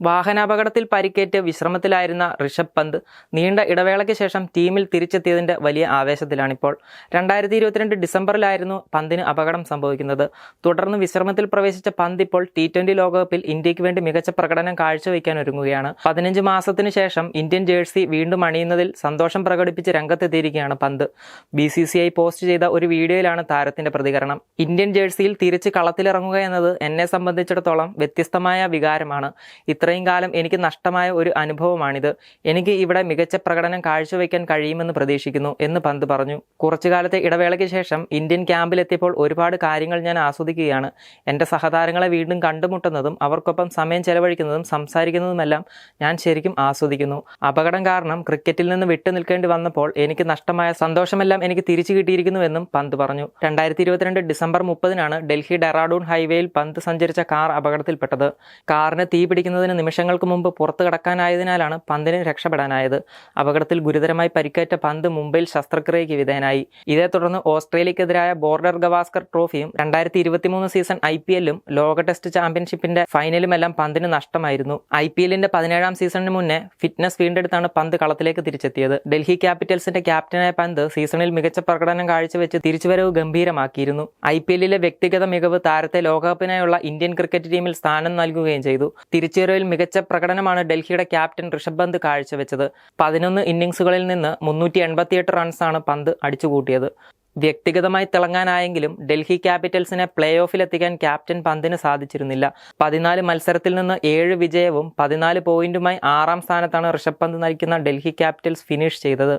വാഹനാപകടത്തിൽ പരിക്കേറ്റ് വിശ്രമത്തിലായിരുന്ന ഋഷഭ് പന്ത് നീണ്ട ഇടവേളയ്ക്ക് ശേഷം ടീമിൽ തിരിച്ചെത്തിയതിന്റെ വലിയ ആവേശത്തിലാണിപ്പോൾ. രണ്ടായിരത്തി ഇരുപത്തിരണ്ട് ഡിസംബറിലായിരുന്നു പന്തിന് അപകടം സംഭവിക്കുന്നത്. തുടർന്ന് വിശ്രമത്തിൽ പ്രവേശിച്ച പന്ത് ഇപ്പോൾ ടി ട്വന്റി ലോകകപ്പിൽ ഇന്ത്യയ്ക്ക് വേണ്ടി മികച്ച പ്രകടനം കാഴ്ചവെക്കാൻ ഒരുങ്ങുകയാണ്. പതിനഞ്ച് മാസത്തിന് ശേഷം ഇന്ത്യൻ ജേഴ്സി വീണ്ടും അണിയുന്നതിൽ സന്തോഷം പ്രകടിപ്പിച്ച് രംഗത്തെത്തിയിരിക്കുകയാണ് Pant. B C C I post ചെയ്ത ഒരു വീഡിയോയിലാണ് താരത്തിന്റെ പ്രതികരണം. ഇന്ത്യൻ ജേഴ്സിയിൽ തിരിച്ച് കളത്തിലിറങ്ങുക എന്നത് എന്നെ സംബന്ധിച്ചിടത്തോളം വ്യത്യസ്തമായ വികാരമാണ്. ഇത്രയും കാലം എനിക്ക് നഷ്ടമായ ഒരു അനുഭവമാണിത്. എനിക്ക് ഇവിടെ മികച്ച പ്രകടനം കാഴ്ചവെക്കാൻ കഴിയുമെന്ന് പ്രതീക്ഷിക്കുന്നു എന്ന് പന്ത് പറഞ്ഞു. കുറച്ചു കാലത്തെ ഇടവേളയ്ക്ക് ശേഷം ഇന്ത്യൻ ക്യാമ്പിലെത്തിയപ്പോൾ ഒരുപാട് കാര്യങ്ങൾ ഞാൻ ആസ്വദിക്കുകയാണ്. എന്റെ സഹതാരങ്ങളെ വീണ്ടും കണ്ടുമുട്ടുന്നതും അവർക്കൊപ്പം സമയം ചെലവഴിക്കുന്നതും സംസാരിക്കുന്നതുമെല്ലാം ഞാൻ ശരിക്കും ആസ്വദിക്കുന്നു. അപകടം കാരണം ക്രിക്കറ്റിൽ നിന്ന് വിട്ടു നിൽക്കേണ്ടി വന്നപ്പോൾ എനിക്ക് നഷ്ടമായ സന്തോഷമെല്ലാം എനിക്ക് തിരിച്ചു കിട്ടിയിരിക്കുന്നുവെന്നും പന്ത് പറഞ്ഞു. രണ്ടായിരത്തി ഇരുപത്തിരണ്ട് ഡിസംബർ മുപ്പതിനാണ് ഡൽഹി ഡെറാഡൂൺ ഹൈവേയിൽ പന്ത് സഞ്ചരിച്ച കാർ അപകടത്തിൽപ്പെട്ടത്. കാറിന് തീ പിടിക്കുന്നതിന് നിമിഷങ്ങൾക്ക് മുമ്പ് പുറത്തു കടക്കാനായതിനാലാണ് പന്തിന് രക്ഷപ്പെടാനായത്. അപകടത്തിൽ ഗുരുതരമായി പരിക്കേറ്റ പന്ത് മുംബൈയിൽ ശസ്ത്രക്രിയയ്ക്ക് വിധേയനായി. ഇതേ തുടർന്ന് ഓസ്ട്രേലിയക്കെതിരായ ബോർഡർ ഗവാസ്കർ ട്രോഫിയും രണ്ടായിരത്തി ഇരുപത്തിമൂന്ന് സീസൺ ഐ പി എല്ലും ലോക ടെസ്റ്റ് ചാമ്പ്യൻഷിപ്പിന്റെ ഫൈനലുമെല്ലാം പന്തിന് നഷ്ടമായിരുന്നു. ഐ പി എല്ലിന്റെ പതിനേഴാം സീസണിന് മുന്നേ ഫിറ്റ്നസ് വീണ്ടെടുത്താണ് പന്ത് കളത്തിലേക്ക് തിരിച്ചെത്തിയത്. ഡൽഹി ക്യാപിറ്റൽസിന്റെ ക്യാപ്റ്റനായ പന്ത് സീസണിൽ മികച്ച പ്രകടനം കാഴ്ചവെച്ച് തിരിച്ചുവരവ് ഗംഭീരമാക്കിയിരുന്നു. ഐ പി എല്ലിലെ വ്യക്തിഗത മികവ് താരത്തെ ലോകകപ്പിനായുള്ള ഇന്ത്യൻ ക്രിക്കറ്റ് ടീമിൽ സ്ഥാനം നൽകുകയും ചെയ്തു. തിരിച്ചുവരവിൽ മികച്ച പ്രകടനമാണ് ഡൽഹിയുടെ ക്യാപ്റ്റൻ ഋഷഭ് പന്ത് കാഴ്ചവെച്ചത്. പതിനൊന്ന് ഇന്നിംഗ്സുകളിൽ നിന്ന് മുന്നൂറ്റി എൺപത്തിയെട്ട് റൺസാണ് പന്ത് അടിച്ചുകൂട്ടിയത്. വ്യക്തിഗതമായി തിളങ്ങാനായെങ്കിലും ഡൽഹി ക്യാപിറ്റൽസിനെ പ്ലേ ഓഫിലെത്തിക്കാൻ ക്യാപ്റ്റൻ പന്തിന് സാധിച്ചിരുന്നില്ല. പതിനാല് മത്സരത്തിൽ നിന്ന് ഏഴ് വിജയവും പതിനാല് പോയിന്റുമായി ആറാം സ്ഥാനത്താണ് ഋഷഭ് പന്ത് നയിക്കുന്ന ഡൽഹി ക്യാപിറ്റൽസ് ഫിനിഷ് ചെയ്തത്.